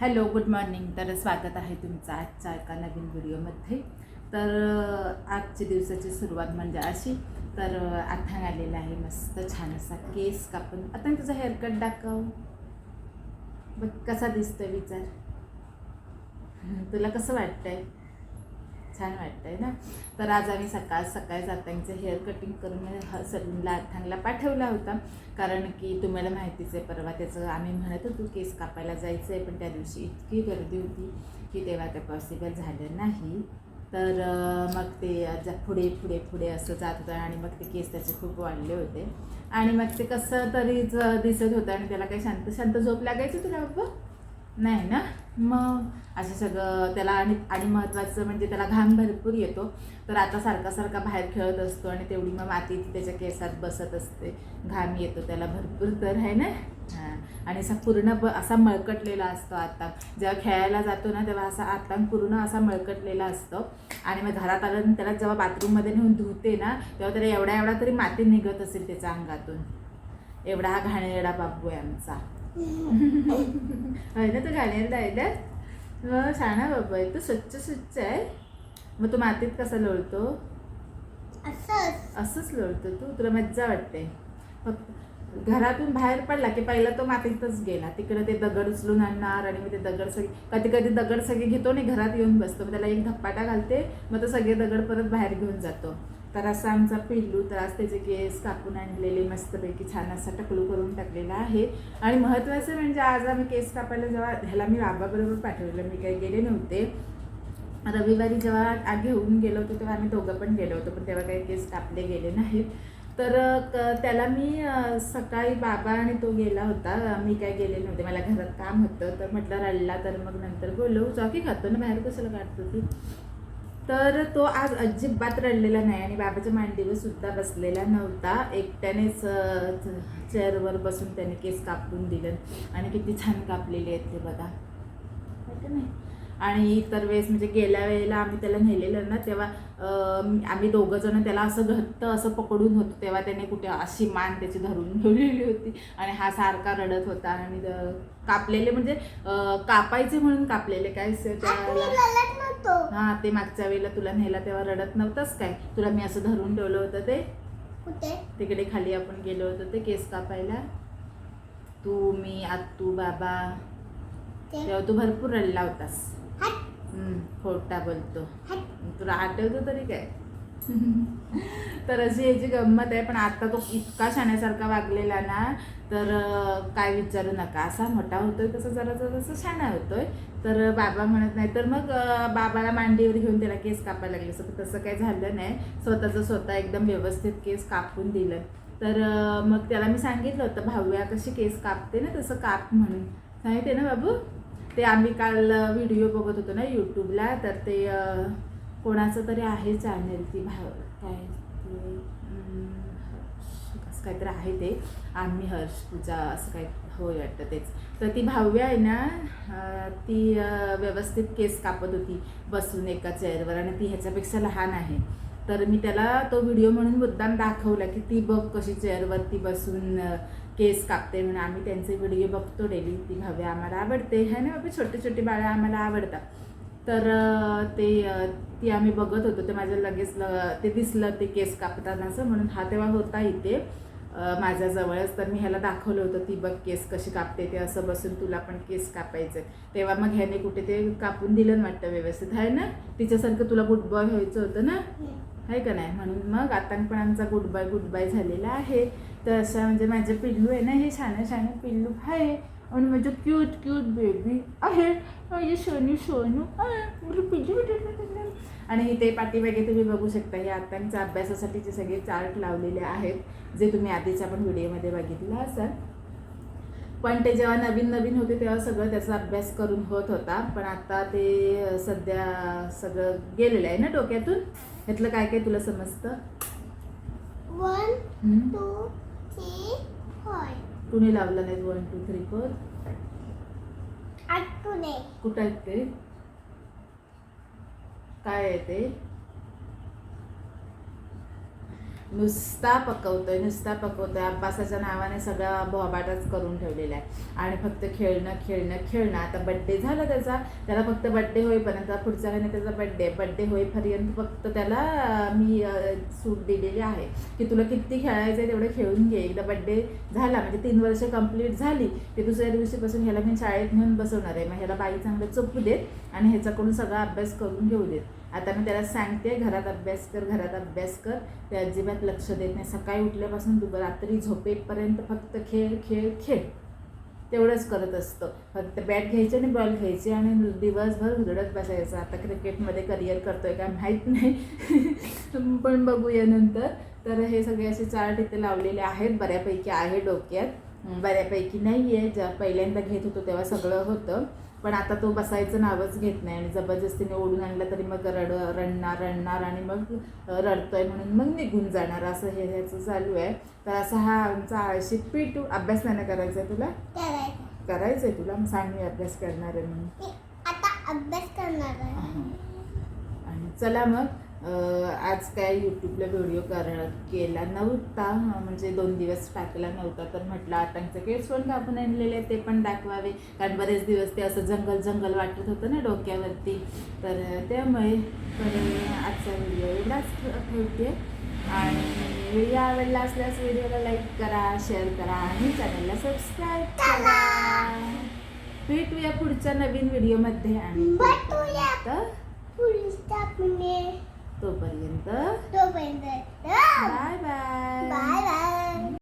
Hello good morning. तर स्वागत आहे तुमचं आजच्या एका नवीन व्हिडिओमध्ये. तर आजच्या दिवसाची सुरुवात म्हणजे अशी तर अं, आथांग आलेला आहे. मस्त छान असा केस कापून. आता तुझा हेअरकट दाखव. बघ कसा दिसतोय विचार. तुला कसं वाटतंय? छान वाटतंय ना. तर आज आम्ही सकाळ सकाळी जातांचं हेअर कटिंग करून सलूनला अथांगला पाठवला होता. कारण की तुम्हाला माहितीच आहे परवा त्याचं आम्ही म्हणत होतो केस कापायला जायचं आहे पण त्या दिवशी इतकी गर्दी होती की तेव्हा ते पॉसिबल झालं नाही. तर मग ते जा पुढे पुढे पुढे असं जात होतं आणि मग ते केस त्याचे खूप वाढले होते. आणि मग ते कसं तरीच दिसत होतं आणि त्याला काही शांत शांत झोप लागायची तुला बाबा नाही ना? मग असं सगळं त्याला आणि आणि महत्त्वाचं म्हणजे त्याला घाम भरपूर येतो. तर आता सारखा सारखा बाहेर खेळत असतो आणि तेवढी मग माती त्याच्या केसात बसत असते. घाम येतो त्याला भरपूर तर आहे ना? हां. आणि असा पूर्ण ब असा मळकटलेला असतो आता जेव्हा खेळायला जातो ना तेव्हा असा आता पूर्ण असा मळकटलेला असतो. आणि मग घरात आलं त्याला जेव्हा बाथरूममध्ये नेऊन धुते ना तेव्हा त्याला एवढा एवढा तरी माती निघत असेल त्याच्या अंगातून. एवढा हा घाणेरडा बाबू आहे आमचा. होय ना तू घाणेरडा आहे ना मग शाणा बाबू आहे तू स्वच्छ स्वच्छ आहे मग तू मातीत कसा लोळतो असंच लोळतो तू तुला मज्जा वाटते घरातून बाहेर पडला की पहिला तो मातीतच गेला तिकडे ते दगड उचलून आणणार आणि मग ते दगड सगळे कधी कधी दगड सगळे घेतो आणि घरात येऊन बसतो मग त्याला एक धप्पाटा घालते मग तो सगळे दगड परत बाहेर घेऊन जातो तर असा आमचा पिल्लू तर आज त्याचे केस कापून आणलेले मस्तपैकी छान असा टकलू करून टाकलेला आहे. आणि महत्त्वाचं म्हणजे आज आम्ही केस कापायला जेव्हा ह्याला मी बाबाबरोबर पाठवलं मी काही गेले नव्हते. रविवारी जेव्हा घेऊन गेलो होतो तेव्हा आम्ही दोघं पण गेलो होतो पण तेव्हा काही केस कापले गेले नाहीत. तर क- त्याला मी सकाळी बाबा आणि तो गेला होता. मी काय गेले नव्हते मला घरात काम होतं. तर म्हटलं रडला तर मग नंतर बोललो चौकी खातो ना बाहेर कसं काढतो ती? तर तो आज अजिबात रडलेला नाही आणि बाबाच्या मांडीवर सुद्धा बसलेला नव्हता. एकट्यानेच चेअरवर बसून त्याने केस कापून दिलं. आणि किती छान कापलेले आहेत ते बघा. नाही? आणि इतर वेळेस म्हणजे गेल्या वेळेला आम्ही त्याला नेलेलं ना तेव्हा आम्ही दोघं जण त्याला असं घट्ट असं पकडून होतो तेव्हा त्याने कुठे अशी मान त्याची धरून ठेवलेली होती. आणि हा सारखा रडत होता आणि कापलेले म्हणजे कापायचे म्हणून कापलेले काय हा ते मागच्या वेळेला तुला नेला तेव्हा रडत नव्हतंच काय? तुला मी असं धरून ठेवलं होतं ते? तिकडे खाली आपण गेलो होतो ते केस कापायला. तू मी आत्तू बाबा. तेव्हा तू भरपूर रडला होतास. खोटा बोलतो. तुला आठवतं तरी काय? तर अशी याची गंमत आहे पण आता तो इतका शाण्यासारखा वागलेला ना तर काय विचारू नका. असा मोठा होतोय तसं जरा जरासं शाणा होतोय. तर बाबा म्हणत नाही तर मग बाबाला मांडीवर घेऊन त्याला केस कापायला लागले. असं तसं काही झालं नाही. स्वतःचं स्वतः एकदम व्यवस्थित केस कापून दिलं. तर मग त्याला मी सांगितलं होतं भाऊया कशी केस कापते ना तसं काप म्हणून. सांगितले ना बाबू? ते आम्ही काल व्हिडिओ बघत होतो ना यूट्यूबला तर ते कोणाचं तरी आहे चॅनल ती भाव काय असं काहीतरी आहे ते. आम्ही हर्ष पूजा असं काही होय वाटतं तेच. तर ती भाव्या आहे ना ती व्यवस्थित केस कापत होती बसून एका चेअरवर आणि ती ह्याच्यापेक्षा लहान आहे. तर मी त्याला तो व्हिडिओ म्हणून मुद्दाम दाखवला की ती बघ कशी चेअरवरती बसून केस कापते म्हणून आम्ही त्यांचे व्हिडिओ बघतो डेली ती भाव्या आम्हाला आवडते है ना? बाबा छोटे छोटे बाळं आम्हाला आवडतात. तर ते ती आम्ही बघत होतो ते माझ्या लगेच ल- ते दिसलं ते केस कापतानाचं म्हणून हा तेव्हा होता इथे. माझ्याजवळच तर मी ह्याला दाखवलं होतं ती बघ केस कशी कापते ते असं बसून तुला पण केस कापायचं तेव्हा मग ह्याने कुठे ते कापून दिलं वाटतं व्यवस्थित आहे ना? तिच्यासारखं तुला गुड बॉय व्हायचं होतं ना? आहे का नाही? म्हणून मग आता पण आमचा गुड बाय गुड बाय झालेला आहे. तर असं म्हणजे माझं पिल्लू आहे ना हे छान छान पिल्लू आहे. आणि माझं क्यूट क्यूट बेबी आहे. माझी सोनू सोनू आहे. पिल्लू. आणि इथे पाठीमागे तुम्ही बघू शकता हे आत्तांच्या अभ्यासासाठीचे सगळे चार्ट लावलेले आहेत जे तुम्ही आधीच्या पण व्हिडिओमध्ये बघितलं असाल. पण ते जेव्हा नवीन नवीन होते तेव्हा सगळं त्याचा अभ्यास करून होत होता. पण आता ते सध्या सगळं गेलेलं आहे ना डोक्यातून? ह्यातलं काय काय तुला समजतं? वन? टू थ्री फोर कुणी लावलं नाही वन टू थ्री फोर आठवणे कुठं आहेत ते? काय आहे ते? नुसता पकवतोय नुसता पकवतोय. अब्बासाच्या नावाने सगळा बोबाटाच करून ठेवलेला आहे. आणि फक्त खेळणं खेळणं खेळणं. आता बड्डे झाला त्याचा. त्याला फक्त बड्डे होईपर्यंत पुढच्या महिन्यात त्याचा बड्डे बड्डे होईपर्यंत फक्त त्याला मी सूट दिलेली आहे. की तुला किती खेळायचं आहे तेवढं खेळून घे. एकदा बड्डे झाला म्हणजे तीन वर्ष कंप्लीट झाली की दुसऱ्या दिवशीपासून ह्याला मी शाळेत घेऊन बसवणार आहे. मग ह्याला बाई चांगलं चोपू देत आणि ह्याच्याकडून सगळा अभ्यास करून घेऊ देत. आता मी त्याला सांगते घरात अभ्यास कर घरात अभ्यास कर. ते अजिबात लक्ष देत नाही. सकाळी उठल्यापासून दुप रात्री झोपेपर्यंत फक्त खेळ खेळ खेळ. तेवढंच करत असतं. फक्त बॅट घ्यायची आणि बॉल घ्यायची आणि दिवसभर उधळत बसायचं. आता क्रिकेटमध्ये करिअर आहे काय माहीत नाही. पण बघूया नंतर. तर हे सगळे असे चार्ट इथे लावलेले आहेत. बऱ्यापैकी आहे डोक्यात. बऱ्यापैकी नाही आहे ज्या पहिल्यांदा घेत होतो तेव्हा सगळं होतं. पण आता तो बसायचं नावच घेत नाही आणि जबरदस्तीने ओढून आणलं तरी मग रड रडणार रडणार आणि मग रडतोय म्हणून मग निघून जाणार. असं हे ह्याचं चालू आहे. तर असा हा आमचा आळशी पिटू अभ्यास नाही करायचा आहे तुला? करायचं आहे तुला? मग सांग मी अभ्यास करणार आहे म्हणून. आता अभ्यास करणार आहे. आणि चला मग. आज काय यूट्यूबला व्हिडिओ कर केला नव्हता. म्हणजे दोन दिवस टाकला नव्हता तर म्हटलं आतांचं केस पण कापून आणलेले ते पण दाखवावे. कारण बरेच दिवस ते असं जंगल जंगल वाटत होतं ना डोक्यावरती. तर त्यामुळे अं, आजचा व्हिडिओ एवढाच ठेवते. आणि व्हिडिओ आवडला असल्यास व्हिडिओला लाईक करा शेअर करा आणि चॅनलला सबस्क्राईब करा. भेटूया पुढच्या नवीन व्हिडिओमध्ये आणि तोपर्यंत तोपर्यंत बाय बाय. Bye bye.